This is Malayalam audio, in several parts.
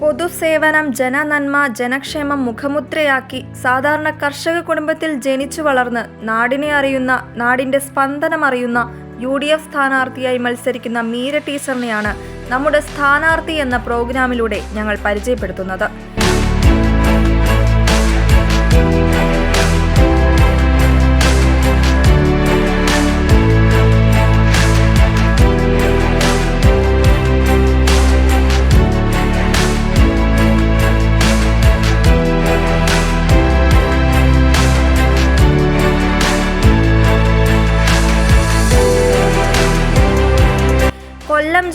പൊതുസേവനം ജനനന്മ ജനക്ഷേമം മുഖമുദ്രയാക്കി സാധാരണ കർഷക കുടുംബത്തിൽ ജനിച്ചു വളർന്ന് നാടിനെ അറിയുന്ന നാടിന്റെ സ്പന്ദനം അറിയുന്ന യു ഡി എഫ് സ്ഥാനാർത്ഥിയായി മത്സരിക്കുന്ന മീര ടീച്ചറിനെയാണ് നമ്മുടെ സ്ഥാനാർത്ഥി എന്ന പ്രോഗ്രാമിലൂടെ ഞങ്ങൾ പരിചയപ്പെടുത്തുന്നത്.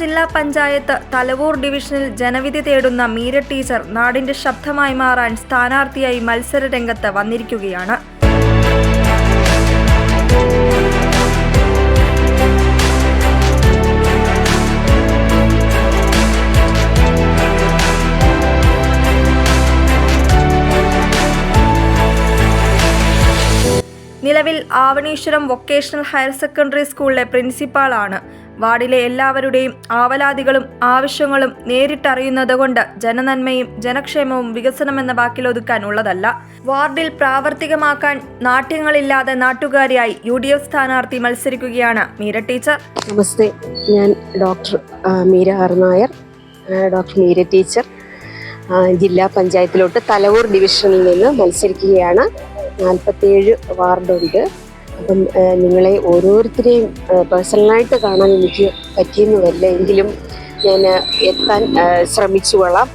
ജില്ലാ പഞ്ചായത്ത് തലവൂർ ഡിവിഷനിൽ ജനവിധി തേടുന്ന മീര ടീച്ചർ നാടിന്റെ ശബ്ദമായി മാറാൻ സ്ഥാനാർത്ഥിയായി മത്സര രംഗത്ത് വന്നിരിക്കുകയാണ്. നിലവിൽ ആവണീശ്വരം വൊക്കേഷണൽ ഹയർ സെക്കൻഡറി സ്കൂളിലെ പ്രിൻസിപ്പാളാണ്. വാർഡിലെ എല്ലാവരുടെയും ആവലാതികളും ആവശ്യങ്ങളും നേരിട്ടറിയുന്നതുകൊണ്ട് ജനനന്മയും ജനക്ഷേമവും വികസനമെന്ന വാക്കിലൊതുക്കാൻ ഉള്ളതല്ല വാർഡിൽ പ്രാവർത്തികമാക്കാൻ നാട്യങ്ങളില്ലാതെ നാട്ടുകാരിയായി യു ഡി എഫ് സ്ഥാനാർത്ഥി മത്സരിക്കുകയാണ് മീര ടീച്ചർ. നമസ്തേ ഞാൻ doctor Meera R Nair doctor Meera teacher ജില്ലാ പഞ്ചായത്തിലോട്ട് തലവൂർ ഡിവിഷനിൽ നിന്ന് മത്സരിക്കുകയാണ്. നാൽപ്പത്തേഴ് വാർഡുണ്ട് അപ്പം നിങ്ങളെ ഓരോരുത്തരെയും പേഴ്സണലായിട്ട് കാണാൻ എനിക്ക് പറ്റിയെന്ന് വരില്ല എങ്കിലും ഞാൻ എത്താൻ ശ്രമിച്ചുകൊള്ളാം ശ്രമിച്ചു കൊള്ളാം.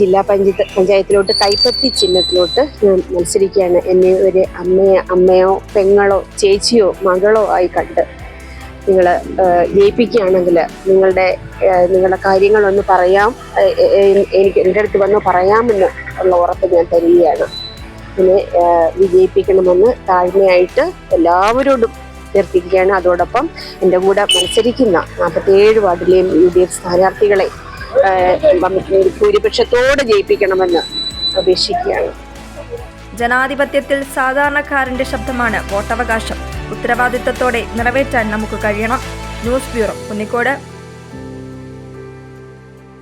ജില്ലാ പഞ്ചായത്ത് പഞ്ചായത്തിലോട്ട് കൈപ്പത്തി ചിഹ്നത്തിലോട്ട് ഞാൻ മത്സരിക്കുകയാണ്. എന്നെ ഒരു അമ്മയോ അമ്മയോ പെങ്ങളോ ചേച്ചിയോ മകളോ ആയി കണ്ട് നിങ്ങൾ ജയിപ്പിക്കുകയാണെങ്കിൽ നിങ്ങളുടെ നിങ്ങളുടെ കാര്യങ്ങളൊന്ന് പറയാം. എനിക്ക് എന്റെ അടുത്ത് വന്ന് പറയാമെന്ന് ഉള്ള ഉറപ്പ് ഞാൻ തരികയാണ്. ഏഹ്, വിജയിപ്പിക്കണമെന്ന് താഴ്മയായിട്ട് എല്ലാവരോടും അഭ്യർത്ഥിക്കുകയാണ്. അതോടൊപ്പം എന്റെ കൂടെ മത്സരിക്കുന്ന നാൽപ്പത്തിയേഴ് വാർഡിലെയും യു ഡി എഫ് സ്ഥാനാർത്ഥികളെ ഭൂരിപക്ഷത്തോടെ ജയിപ്പിക്കണമെന്ന് അപേക്ഷിക്കുകയാണ്. ജനാധിപത്യത്തിൽ സാധാരണക്കാരന്റെ ശബ്ദമാണ് വോട്ടവകാശം. ഉത്തരവാദിത്തത്തോടെ നിറവേറ്റാൻ നമുക്ക് കഴിയണം. News bureau Kunnicode.